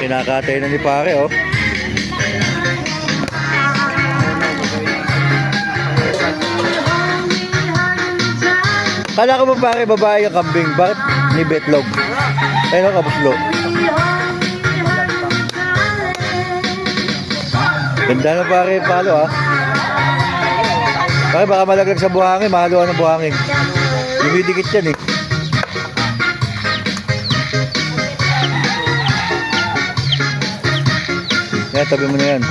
kinakatay na ni pare, oh. Kala ko ba pare, babae ang kambing? Bakit ni Betlog? Ayun ang kabuslo. Ganda na pare, palo ah. Pare, baka malaglag sa buhangin, mahaluan ng buhangin. Dumidikit yan eh. Yan, tabi mo na yan.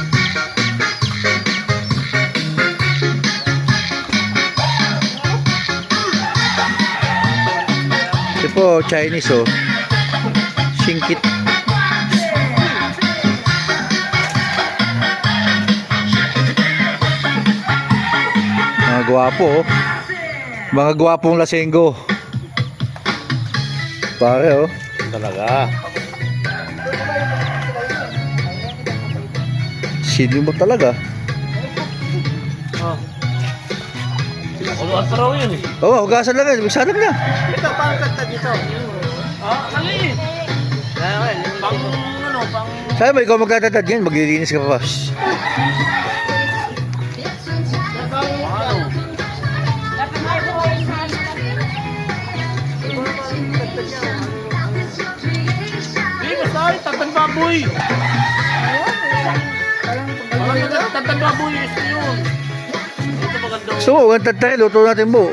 Ito po, Chinese oh. Singkit. Mga gwapo oh. Mga gwapong lasenggo. Pare oh. Talaga. Sino mo talaga? Oh. Uluan pa raw yun eh. Oo, oh, hugasan lang yan. Hugasan lang na. Ito, paano tagtag dito? Ah, mali. Pang ano, pang... Sabi mo, ikaw magtatatad yan. Maglilinis ka pa. Ano? Ay tatang baboy. Parang tatang baboy ito yun. Ito maganda. So, huwag tatay. Luto natin na.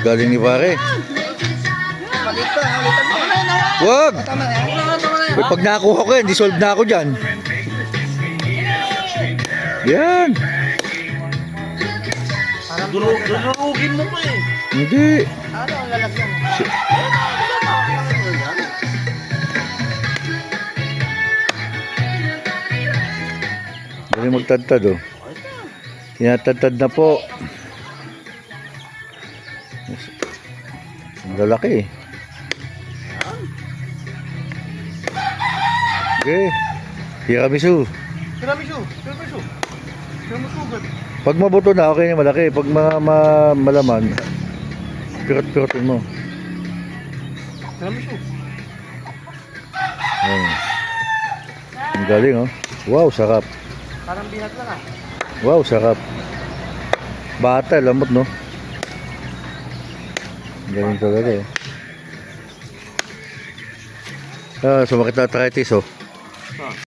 Galing ni pare. Wag! Uy, Pag nakuha ko yan, dissolve na ako dyan. Yan. Duru- Dururugin mo pa eh. Hindi. Ano ang lalagyan? Galing magtadtad oh. Tinatadtad na po. Ang lalaki eh. Okay. Tiramisu. Tiramisu, tiramisu. Tiramisu, good. Pag mabuto na, okay na malaki. Pag ma ma malaman, pirot-pirotin mo. Ayun. Ang galing oh. Wow, sarap. Parang binat lang ah. Wow, sarap. Bata, lamot no. Ang Galing talaga eh. Ah, sumakit na arthritis oh.